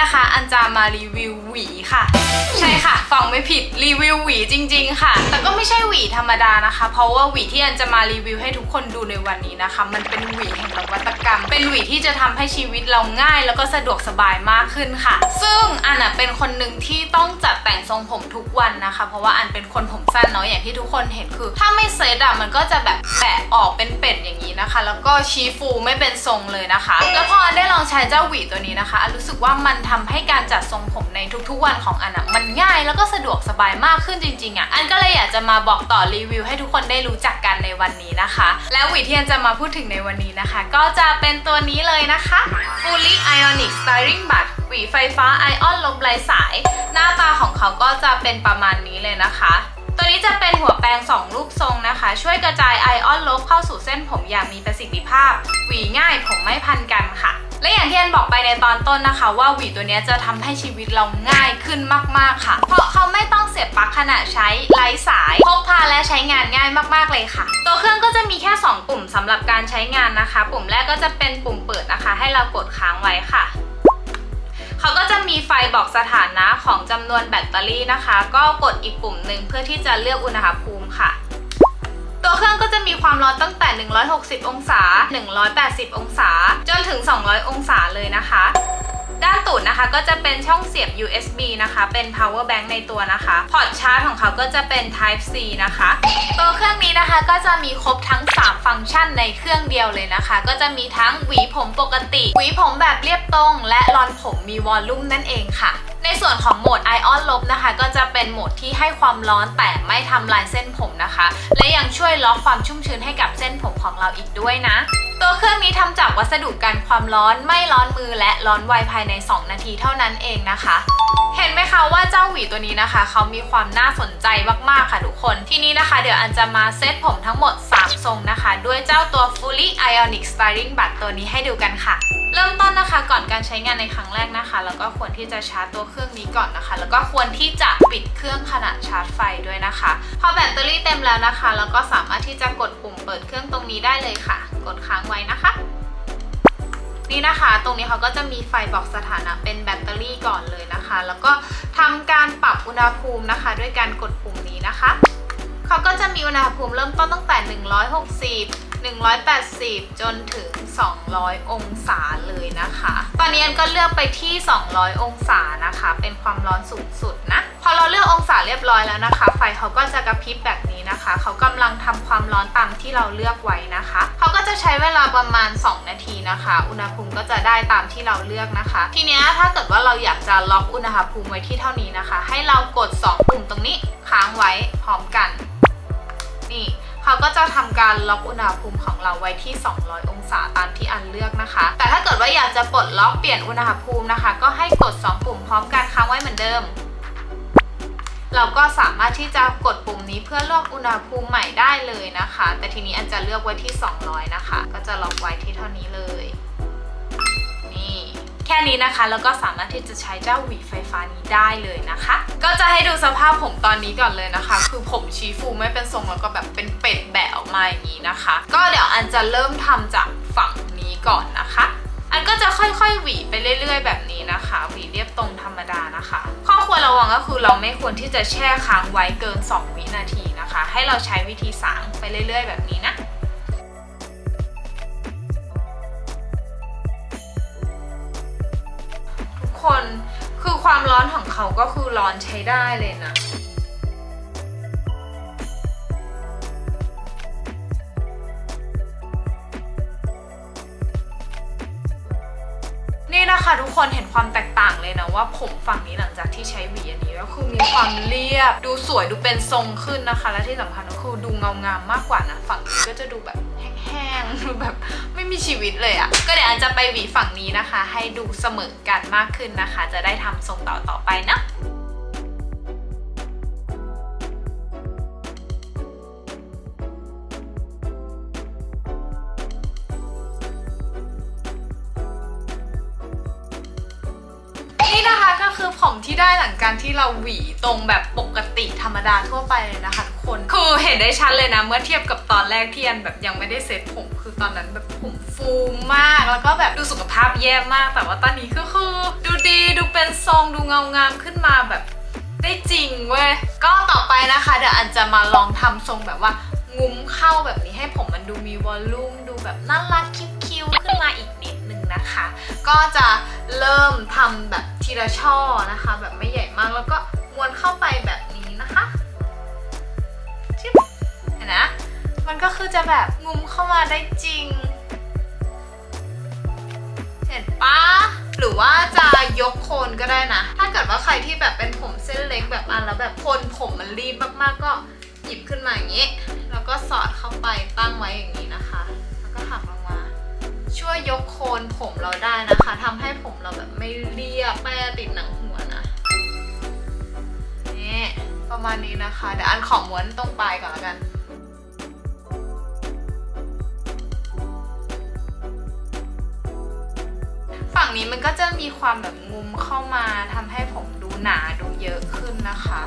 นะคะอันจะมารีวิวหวีค่ะ ใช่ค่ะฟังไม่ผิดรีวิวหวีจริง ๆ ค่ะ แต่ก็ไม่ใช่หวีธรรมดานะคะ เพราะว่าหวีที่อันจะมารีวิวให้ทุกคนดูในวันนี้นะคะ มันเป็นหวีแห่งนวัตกรรม เป็นหวีที่จะทำให้ชีวิตเราง่าย แล้วก็สะดวกสบายมากขึ้นค่ะ ซึ่งอันน่ะเป็นคนหนึ่งที่ต้องจัดแต่งทรงผมทุกวันนะคะ เพราะว่าอันเป็นคนผมสั้นเนาะอย่างที่ทุกคนเห็นคือ ถ้าไม่เซตอะมันก็จะแบบแปะออกเป็นเป็ดอย่างนี้นะคะ แล้วก็ชี้ฟูไม่เป็นทรงเลยนะคะ แล้วพอได้ลองใช้เจ้าหวีตัวนี้นะคะอันรู้สึกว่ามันทำให้การจัดทรงผมในทุกๆวันของอันอะมันง่ายแล้วก็สะดวกสบายมากขึ้นจริงๆอะอันก็เลยอยากจะมาบอกต่อรีวิวให้ทุกคนได้รู้จักกันในวันนี้นะคะ แล้วหวีที่อันจะมาพูดถึงในวันนี้นะคะ ก็จะเป็นตัวนี้เลยนะคะ Fully Ionic Styling Bud หวีไฟฟ้าไอออนลมไร้สาย หน้าตาของเขาก็จะเป็นประมาณนี้เลยนะคะตัวนี้จะเป็นหัวแปรง 2 รูปทรงนะคะ ช่วยกระจายไอออนลบเข้าสู่เส้นผมอย่างมีประสิทธิภาพ หวีง่ายผมไม่พันกันค่ะ และอย่างที่อันบอกไปในตอนต้นนะคะ ว่าหวีตัวนี้จะทำให้ชีวิตเราง่ายขึ้นมากๆค่ะ เพราะเขาไม่ต้องเสียบปลั๊กขณะใช้ไร้สายพกพาและใช้งานง่ายมากๆเลยค่ะ ตัวเครื่องก็จะมีแค่ 2 ปุ่มสำหรับการใช้งานนะคะ ปุ่มแรกก็จะเป็นปุ่มเปิดนะคะ ให้เรากดค้างไว้ค่ะเขาก็จะมีไฟบอกสถานะของจำนวนแบตเตอรี่นะคะ ก็กดอีกปุ่มหนึ่งเพื่อที่จะเลือกอุณหภูมิค่ะ มีความร้อนตั้งแต่ 160 องศา 180 องศา จนถึง 200 องศาเลยนะคะด้านตูดนะคะก็จะเป็นช่องเสียบ USB นะคะ เป็น power bank ในตัวนะคะ พอร์ตชาร์จของเขาก็จะเป็น type C นะคะ ตัวเครื่องนี้นะคะก็จะมีครบทั้ง 3 ฟังก์ชันในเครื่องเดียวเลยนะคะ ก็จะมีทั้งหวีผมปกติ หวีผมแบบเรียบตรง และรอนผมมีวอลลุ่มนั่นเองค่ะ ในส่วนของโหมด Ion ลบนะคะ ก็จะเป็นโหมดที่ให้ความร้อนแต่ไม่ทำลายเส้นผมนะคะ และยังช่วยล็อกความชุ่มชื้นให้กับเส้นผมของเราอีกด้วยนะ ตัวเครื่องนี้ทำจากวัสดุกันความร้อนไม่ร้อนมือและร้อนไวภายใน 2 นาทีเท่านั้นเองนะคะเห็นไหมคะว่าเจ้าหวีตัวนี้นะคะ เขามีความน่าสนใจมากๆค่ะทุกคน ทีนี้นะคะ เดี๋ยวอันจะมาเซตผมทั้งหมด 3 ทรงนะคะ ด้วยเจ้าตัว Fully Ionic Styling Bud ตัวนี้ให้ดูกันค่ะ เริ่มต้น การใช้งานในครั้งแรกนะคะ แล้วก็ควรที่จะชาร์จตัวเครื่องนี้ก่อนนะคะ แล้วก็ควรที่จะปิดเครื่องขณะชาร์จไฟด้วยนะคะ พอแบตเตอรี่เต็มแล้วนะคะ แล้วก็สามารถที่จะกดปุ่มเปิดเครื่องตรงนี้ได้เลยค่ะ กดค้างไว้นะคะนี่นะคะ ตรงนี้เขาก็จะมีไฟบอกสถานะเป็นแบตเตอรี่ก่อนเลยนะคะ แล้วก็ทำการปรับอุณหภูมินะคะ ด้วยการกดปุ่มนี้นะคะ เขาก็จะมีอุณหภูมิเริ่มต้นตั้งแต่ 160 180 จนถึง 200 องศาเลยนะคะ ตอนนี้อันก็เลือกไปที่ 200 องศานะคะ เป็นความร้อนสูงสุดนะ พอเราเลือกองศาเรียบร้อยแล้วนะคะ ไฟเขาก็จะกระพริบแบบนี้นะคะ เขากำลังทำความร้อนตามที่เราเลือกไว้นะคะ เขาก็จะใช้เวลาประมาณ 2 นาทีนะคะ อุณหภูมิก็จะได้ตามที่เราเลือกนะคะ ทีนี้ถ้าเกิดว่าเราอยากจะล็อกอุณหภูมิไว้ที่เท่านี้นะคะ ให้เรากด 2 ปุ่มตรงนี้ค้างไว้พร้อมกัน เขาก็จะทำการล็อกอุณหภูมิของเราไว้ที่ 200 องศาตามที่อันเลือกนะคะ แต่ถ้าเกิดว่าอยากจะปลดล็อกเปลี่ยนอุณหภูมินะคะ ก็ให้กด 2 ปุ่มพร้อมกันค้างไว้เหมือนเดิม เราก็สามารถที่จะกดปุ่มนี้เพื่อเลือกอุณหภูมิใหม่ได้เลยนะคะ แต่ทีนี้อันจะเลือกไว้ที่ 200 นะคะ ก็จะล็อกไว้ที่เท่านี้เลย ค่นี้นะคะ แล้วก็สามารถที่จะใช้เจ้าหวีไฟฟ้านี้ได้เลยนะคะ ก็จะให้ดูสภาพผมตอนนี้ก่อนเลยนะคะ คือผมชี้ฟูไม่เป็นทรงแล้วก็แบบเป็นเป็ดแบะออกมาอย่างนี้นะคะ ก็เดี๋ยวอันจะเริ่มทำจากฝั่งนี้ก่อนนะคะ อันก็จะค่อยๆหวีไปเรื่อย ๆ แบบนี้นะคะหวีเรียบตรงธรรมดานะคะข้อควรระวังก็คือเราไม่ควรที่จะแช่ค้างไว้เกิน 2 วินาทีนะคะ ให้เราใช้วิธีสางไปเรื่อย ๆ แบบนี้นะ ความร้อนของเขาก็คือร้อนใช้ได้เลยนะ นี่นะคะทุกคนเห็นความแตกต่างเลยนะว่าผมฝั่งนี้หลังจากที่ใช้หวีอันนี้ก็คือมีความเรียบ ดูสวยดูเป็นทรงขึ้นนะคะ และที่สำคัญก็คือดูเงางามมากกว่านะ ฝั่งนี้ก็จะดูแบบ แห้งดูแบบไม่มีชีวิตเลยอะ่ะ ก็เดี๋ยวอันจะไปหวีฝั่งนี้นะคะ ให้ดูเสมอกันมากขึ้นนะคะ จะได้ทำทรงต่อต่อไปนะ ที่ได้หลังการที่เราหวีตรงแบบปกติธรรมดาทั่วไปเลยนะคะทุกคน คือเห็นได้ชัดเลยนะ เมื่อเทียบกับตอนแรกที่อันแบบยังไม่ได้เซ็ตผม คือตอนนั้นแบบผมฟูมาก แล้วก็แบบดูสุขภาพแย่มาก แต่ว่าตอนนี้ก็คือดูดีดูเป็นทรงดูเงางามขึ้นมาแบบได้จริงเว้ย ก็ต่อไปนะคะเดี๋ยวอันจะมาลองทำทรงแบบว่างุ้มเข้าแบบนี้ให้ผมมันดูมีวอลลุ่มดูแบบน่ารักคิ้วๆขึ้นมาอีกนิด นะคะ ก็จะเริ่มทำแบบทีละช่อนะคะ แบบไม่ใหญ่มากแล้วก็ม้วนเข้าไปแบบนี้นะคะชิบเห็นนะ มันก็คือจะแบบงุ้มเข้ามาได้จริง เห็นปะหรือว่าจะยกโคนก็ได้นะ ถ้าเกิดว่าใครที่แบบเป็นผมเส้นเล็กแบบอันแล้วแบบโคนผมมันรีบมากๆก็หยิบขึ้นมาอย่างนี้ แล้วก็สอดเข้าไปตั้งไว้อย่างนี้นะคะ แล้วก็หักลงมา ช่วยยก โคนผมเราได้นะคะทำให้ผมเราแบบไม่เรียบไม่ติดหนังหัวนะนี่ประมาณนี้นะคะ เดี๋ยวอันขอม้วนตรงปลายก่อนละกันฝั่งนี้มันก็จะมีความแบบงุมเข้ามาทำให้ผมดูหนาดูเยอะขึ้นนะคะ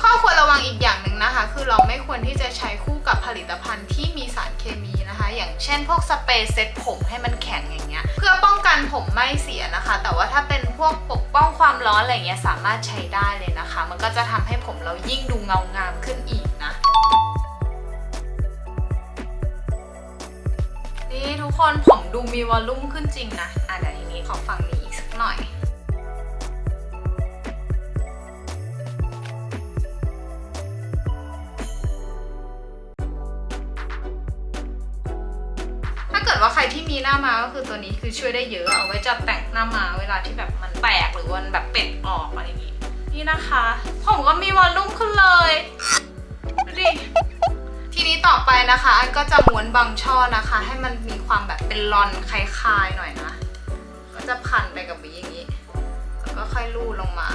ข้อควรระวังอีกอย่างหนึ่งนะคะ คือเราไม่ควรที่จะใช้คู่กับผลิตภัณฑ์ที่มีสารเคมี อย่างเช่นพวกสเปรย์เซ็ตผมให้มันแข็งอย่างเงี้ย เพื่อป้องกันผมไม่เสียนะคะ แต่ว่าถ้าเป็นพวกปกป้องความร้อนอะไรเงี้ยสามารถใช้ได้เลยนะคะ มันก็จะทำให้ผมเรายิ่งดูเงางามขึ้นอีกนะนี่ทุกคนผมดูมีวอลลุ่มขึ้นจริงนะ อะเดี๋ยวทีนี้ขอฝั่งนี้อีกสักหน่อย รที่มีหน้ามาก็คือตัวนี้คือช่วยได้เยอะเอาไว้จัดแต่งหน้ามาเวลาที่แบบมันแตกหรือวันแบบเป็ดออกอะไรอย่างงี้นี่นะคะ ผมก็มีวอลลุ่มขึ้นเลยดูดิทีนี้ต่อไปนะคะอันก็จะม้วนบางช่อนะคะ ให้มันมีความแบบเป็นลอนคลายๆหน่อยนะ ก็จะพันไปกับวีอย่างนี้แล้วก็ค่อยลูดลงมา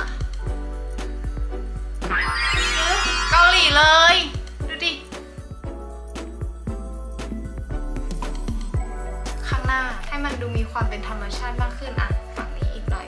ความเป็นธรรมชาติมากขึ้นอะฝั่งนี้อีกหน่อย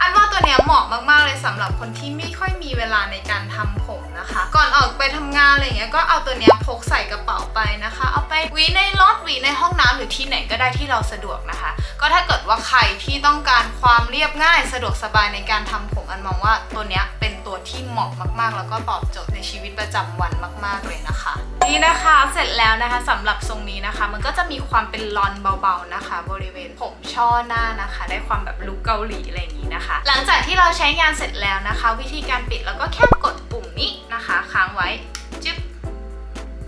อันว่าตัวเนี้ยเหมาะมากๆเลยสำหรับคนที่ไม่ค่อยมีเวลาในการทำผมนะคะ ก่อนออกไปทำงานอะไรเงี้ยก็เอาตัวเนี้ยพกใส่กระเป๋าไปนะคะ เอาไปวีในรถวีในห้องน้ำหรือที่ไหนก็ได้ที่เราสะดวกนะคะ ก็ถ้าเกิดว่าใครที่ต้องการความเรียบง่ายสะดวกสบายในการทำผมอันมองว่าตัวเนี้ยเป็น ตัวที่เหมาะมากๆ แล้วก็ตอบโจทย์ในชีวิตประจำวันมาก ๆเลยนะคะ นี่นะคะเสร็จแล้วนะคะสำหรับทรงนี้นะคะ มันก็จะมีความเป็นลอนเบาๆนะคะ บริเวณผมช่อหน้านะคะ ได้ความแบบลุคเกาหลีอะไรอย่างนี้นะคะ หลังจากที่เราใช้งานเสร็จแล้วนะคะ วิธีการปิดเราก็แค่กดปุ่มนี้นะคะ ค้างไว้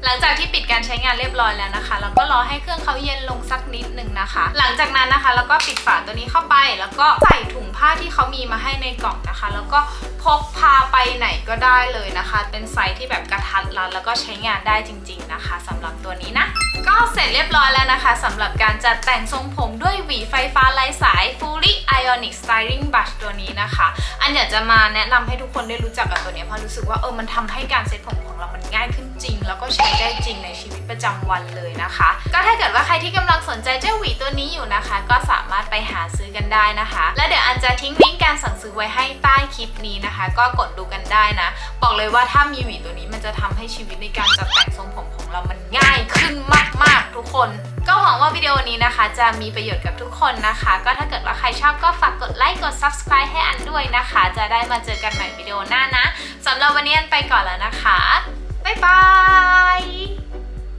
หลังจากที่ปิดการใช้งานเรียบร้อยแล้วนะคะเราก็รอให้เครื่องเขาเย็นลงสักนิดหนึ่งนะคะ หลังจากนั้นนะคะเราก็ปิดฝาตัวนี้เข้าไป แล้วก็ใส่ถุงผ้าที่เขามีมาให้ในกล่องนะคะ แล้วก็พกพาไปไหนก็ได้เลยนะคะ เป็นไซส์ที่แบบกระทัดรัดแล้วก็ใช้งานได้จริง ๆนะคะสำหรับตัวนี้นะ ก็เสร็จเรียบร้อยแล้วนะคะสำหรับการจัดแต่งทรงผมด้วยหวีไฟฟ้าไร้สาย Fully Ionic Styling Brush ตัวนี้นะคะ อันอยากจะมาแนะนำให้ทุกคนได้รู้จักกับตัวนี้เพราะรู้สึกว่าเออมันทำให้การเซ็ตผมของเรามันง่ายขึ้นจริง แล้วก็ใช้ได้จริงในชีวิตประจำวันเลยนะคะ ก็ถ้าเกิดว่าใครที่กำลังสนใจเจ้าหวีตัวนี้อยู่นะคะ ก็สามารถไปหาซื้อกันได้นะคะ และเดี๋ยวอันจะทิ้งลิงก์การสั่งซื้อไว้ให้ใต้คลิปนี้นะคะ ก็กดดูกันได้นะ บอกเลยว่าถ้ามีหวีตัวนี้มันจะทำให้ชีวิตในการจัดแต่งทรงผมของเรามันง่ายขึ้นมาก ๆ ทุกคนก็หวังว่าวิดีโอนี้นะคะ จะมีประโยชน์กับทุกคนนะคะ ก็ถ้าเกิดว่าใครชอบก็ฝากกดไลค์กด subscribe ให้อันด้วยนะคะ จะได้มาเจอกันใหม่วิดีโอหน้านะสำหรับวันนี้อันไปก่อนแล้วนะคะ บ๊ายบาย